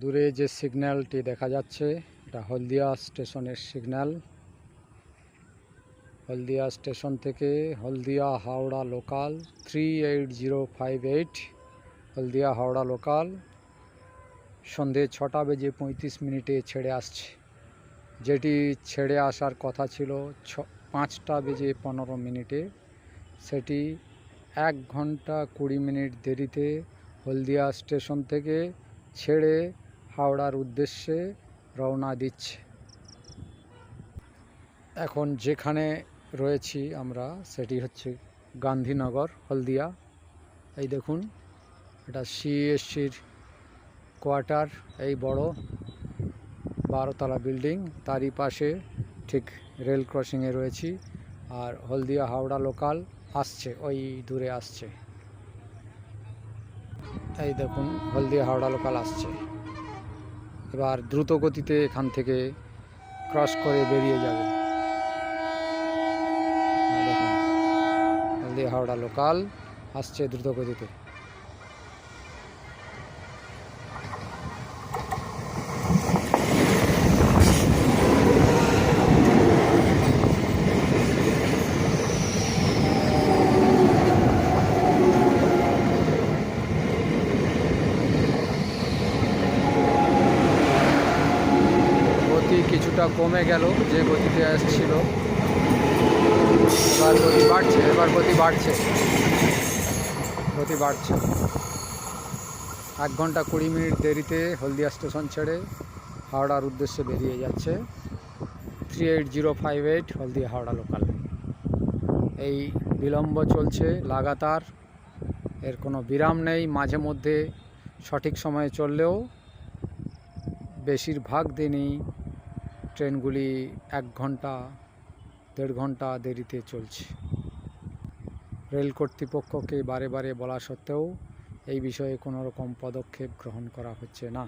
দূরে যে সিগন্যালটি দেখা যাচ্ছে, এটা হলদিয়া স্টেশনের সিগন্যাল। হলদিয়া স্টেশন থেকে Haldia Howrah local three eight zero five eight, Haldia Howrah local. সন্ধে ছটা বেজে পঁয়ত্রিশ মিনিটে ছেড়ে আসছে। যেটি ছেড়ে আসার কথা ছিল ছ, পাঁচটা বেজে পনেরো মিনিটে। সেটি এক ঘণ্টা কুড়ি মিনিট দেরিতে হলদিয়া স্টেশন থেকে ছেড়ে হাওড়ার উদ্দেশ্যে রওনা দিচ্ছে। এখন যেখানে রয়েছি আমরা, সেটি হচ্ছে গান্ধীনগর, হলদিয়া। এই দেখুন, এটা সিএসসির কোয়ার্টার, এই বড় বারোতলা বিল্ডিং। তারই পাশে ঠিক রেল ক্রসিংয়ে রয়েছি, আর হলদিয়া হাওড়া লোকাল আসছে, ওই দূরে আসছে। এই দেখুন, হলদিয়া হাওড়া লোকাল আসছে। এবার দ্রুত গতিতে এখান থেকে ক্রস করে বেরিয়ে যাবে। হলদিয়া হাওড়া লোকাল আসছে দ্রুত গতিতে গতি কিছুটা কমে গেল, যে গতিতে আসছিল। এবার গতি বাড়ছে, এবার গতি বাড়ছে। গতি বাড়ছে। এক ঘণ্টা কুড়ি মিনিট দেরিতে হলদিয়া স্টেশন ছেড়ে হাওড়ার উদ্দেশ্যে বেরিয়ে যাচ্ছে। Three eight zero five eight Haldia Howrah local এই বিলম্ব চলছে লাগাতার। এর কোনো বিরাম নেই। মাঝে মধ্যে সঠিক সময়ে চললেও বেশিরভাগ দিনই ট্রেনগুলি এক ঘণ্টা, দেড় ঘণ্টা দেরিতে চলছে। রেল কর্তৃপক্ষকে বারে বারে বলা সত্ত্বেও এই বিষয়ে কোনো রকম পদক্ষেপ গ্রহণ করা হচ্ছে না।